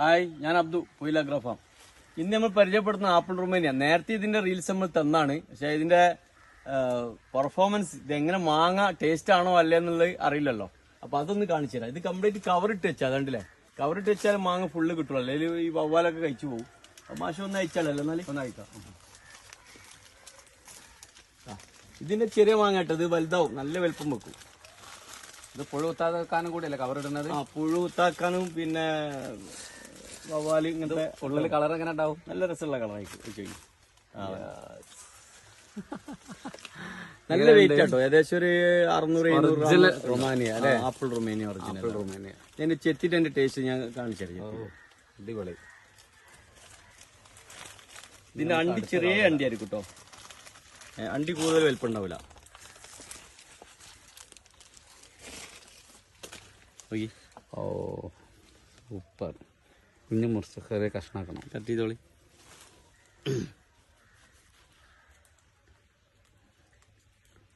Hi ഞാൻ അബ്ദു പുയിലഗ്രാഫാം ഇന്ന് നമ്മൾ പരിചയപ്പെടുന്ന ആപ്പിൾ റുമേനിയ നേരത്തെ ഇതിന്റെ റീൽസ് നമ്മൾ തന്നാണ്. പക്ഷെ ഇതിന്റെ പെർഫോമൻസ് ഇതെങ്ങനെ മാങ്ങ ടേസ്റ്റ് ആണോ അല്ലേ എന്നുള്ളത് അറിയില്ലല്ലോ. അപ്പൊ അതൊന്ന് കാണിച്ചു തരാം. ഇത് കംപ്ലീറ്റ് കവർ ഇട്ട് വെച്ചാൽ അതുണ്ടല്ലേ കവർ ഇട്ട് വെച്ചാൽ മാങ്ങ ഫുള്ള് കിട്ടുള്ളൂ. അല്ലെങ്കിൽ ഈ വവ്വാലൊക്കെ കഴിച്ചു പോകും അപ്പൊ മാഷ ഒന്ന് അയച്ചാലല്ലോ എന്നാൽ ഒന്ന് അയക്കാം. ഇതിന്റെ ചെറിയ മാങ്ങ കേട്ടോ. ഇത് വലുതാവും. നല്ല വലുപ്പം വെക്കും. ഇത് പുഴു വെക്കാനും കൂടിയല്ലേ കവർ ഇടുന്നത്? ആ പുഴു താക്കാനും പിന്നെ വവ്വാൽ ഇങ്ങനത്തെ ഉള്ളിൽ കളർ എങ്ങനെ ഉണ്ടാവും? നല്ല രസമുള്ള കളറായിരിക്കും നല്ല വെയിറ്റ് കേട്ടോ ഏകദേശം ഒരു അറുന്നൂറ് എഴുന്നൂറ് റൊമാനിയ അല്ലെ? Apple Romania original Romania. ഞാൻ ചെത്തിട്ട് എന്റെ ടേസ്റ്റ് ഞാൻ കാണിച്ചറിയാം. അടിപൊളി. ഇതിന്റെ അണ്ടി ചെറിയ അണ്ടി ആയിരിക്കും കേട്ടോ അണ്ടി കൂടുതൽ വലിപ്പം ഉണ്ടാവില്ല ഓ സൂപ്പർ. കുഞ്ഞു മുറിച്ച് ചെറിയ കഷ്ണാക്കണം. കട്ട് ചെയ്തോളി.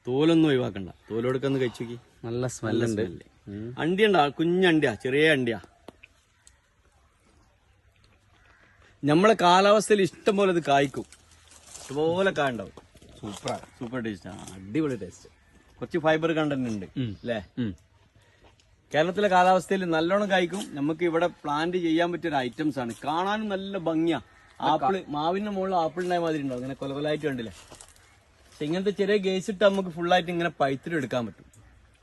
തോലൊന്നും ഒഴിവാക്കണ്ട. തോലെടുക്കൊന്ന് കഴിച്ചു നോക്കി നല്ല സ്മെല്ലുണ്ട്. അണ്ടി ഉണ്ടാ കുഞ്ഞണ്ടിയാ ചെറിയ അണ്ടിയാ. നമ്മളെ കാലാവസ്ഥയിൽ ഇഷ്ടം പോലെ ഇത് കായ്ക്കും. ഇഷ്ടംപോലെ കായ ഉണ്ടാവും. Super super taste. അടിപൊളി ടേസ്റ്റ്. കുറച്ച് ഫൈബർ കണ്ടന്റ് ഉണ്ട് അല്ലേ കേരളത്തിലെ കാലാവസ്ഥയിൽ നല്ലോണം കായ്ക്കും. നമുക്ക് ഇവിടെ പ്ലാന്റ് ചെയ്യാൻ പറ്റിയ ഒരു ഐറ്റംസ് ആണ്. കാണാനും നല്ല ഭംഗിയാ. ആപ്പിൾ മാവിന്റെ മുകളിൽ ആപ്പിൾ ഉണ്ടായ മാതിരി ഉണ്ടാവും. ഇങ്ങനെ കൊലകൊലായിട്ട് കണ്ടില്ലേ? പക്ഷെ ഇങ്ങനത്തെ ചെറിയ ഗേസ് ഇട്ട് നമുക്ക് ഫുള്ളായിട്ട് ഇങ്ങനെ പൈത്തിരി എടുക്കാൻ പറ്റും.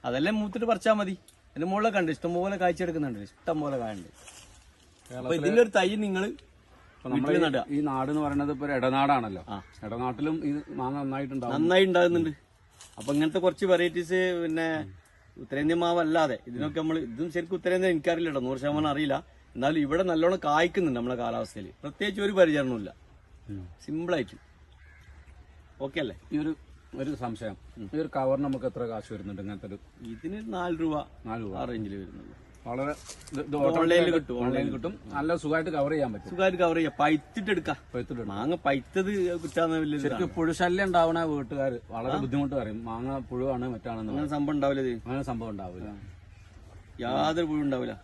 അതെല്ലാം മൂത്തിട്ട് പറിച്ചാൽ മതി. അതിന്റെ മുകളിലെ കണ്ട് ഇഷ്ടംപോലെ കാഴ്ചയെടുക്കുന്നുണ്ട് ഇഷ്ടം പോലെ കായുണ്ട്. അപ്പൊ ഇതിന്റെ ഒരു തൈ നിങ്ങൾ ഈ നാട് എന്ന് പറയുന്നത് ഇപ്പൊ ഇടനാടാണല്ലോ. ഇടനാട്ടിലും ഈ മാങ്ങ നന്നായിട്ടുണ്ടാവും. നന്നായി ഉണ്ടാകുന്നുണ്ട്. അപ്പൊ ഇങ്ങനത്തെ കുറച്ച് വെറൈറ്റീസ് പിന്നെ ഉത്തരേന്ത്യൻ മാവ് അല്ലാതെ ഇതിനൊക്കെ നമ്മൾ ഇതും ശരിക്കും ഉത്തരേന്ത്യ എനിക്കറിയില്ല കേട്ടോ നൂറ് ശതമാനം അറിയില്ല. എന്നാലും ഇവിടെ നല്ലോണം കായ്ക്കുന്നുണ്ട് നമ്മളെ കാലാവസ്ഥയിൽ പ്രത്യേകിച്ച് ഒരു പരിചരണമില്ല സിമ്പിളായിട്ട്. ഓക്കെ അല്ലേ? ഈ ഒരു ഒരു സംശയം. ഈ ഒരു കവറിന് നമുക്ക് എത്ര കാശ് വരുന്നുണ്ട്? ഇങ്ങനത്തെ ഒരു ഇതിന് നാല് രൂപ നാല് രൂപ. ആ റേഞ്ചിൽ വരുന്നുള്ളൂ വളരെ ഓൺലൈനിൽ കിട്ടും ഓൺലൈനിൽ കിട്ടും. നല്ല സുഖമായിട്ട് കവർ ചെയ്യാൻ പറ്റും. സുഖമായിട്ട് കവർ ചെയ്യാം. പൈത്തിട്ട് എടുക്കാം പഴുത്തിട്ടുണ്ട് മാങ്ങ പൈത്തത് കിട്ടാന്ന് വലിയ ശരിക്കും പുഴുശല്യം ഉണ്ടാവണ വീട്ടുകാർ വളരെ ബുദ്ധിമുട്ട് പറയും. മാങ്ങ പുഴുവാണ് മറ്റാണെന്ന്. അങ്ങനെ സംഭവം ഉണ്ടാവില്ല അങ്ങനെ സംഭവം ഉണ്ടാവില്ല. യാതൊരു പുഴു ഉണ്ടാവില്ല.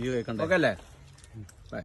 ഈ കേൾക്കണ്ടേ ഓക്കെ അല്ലേ?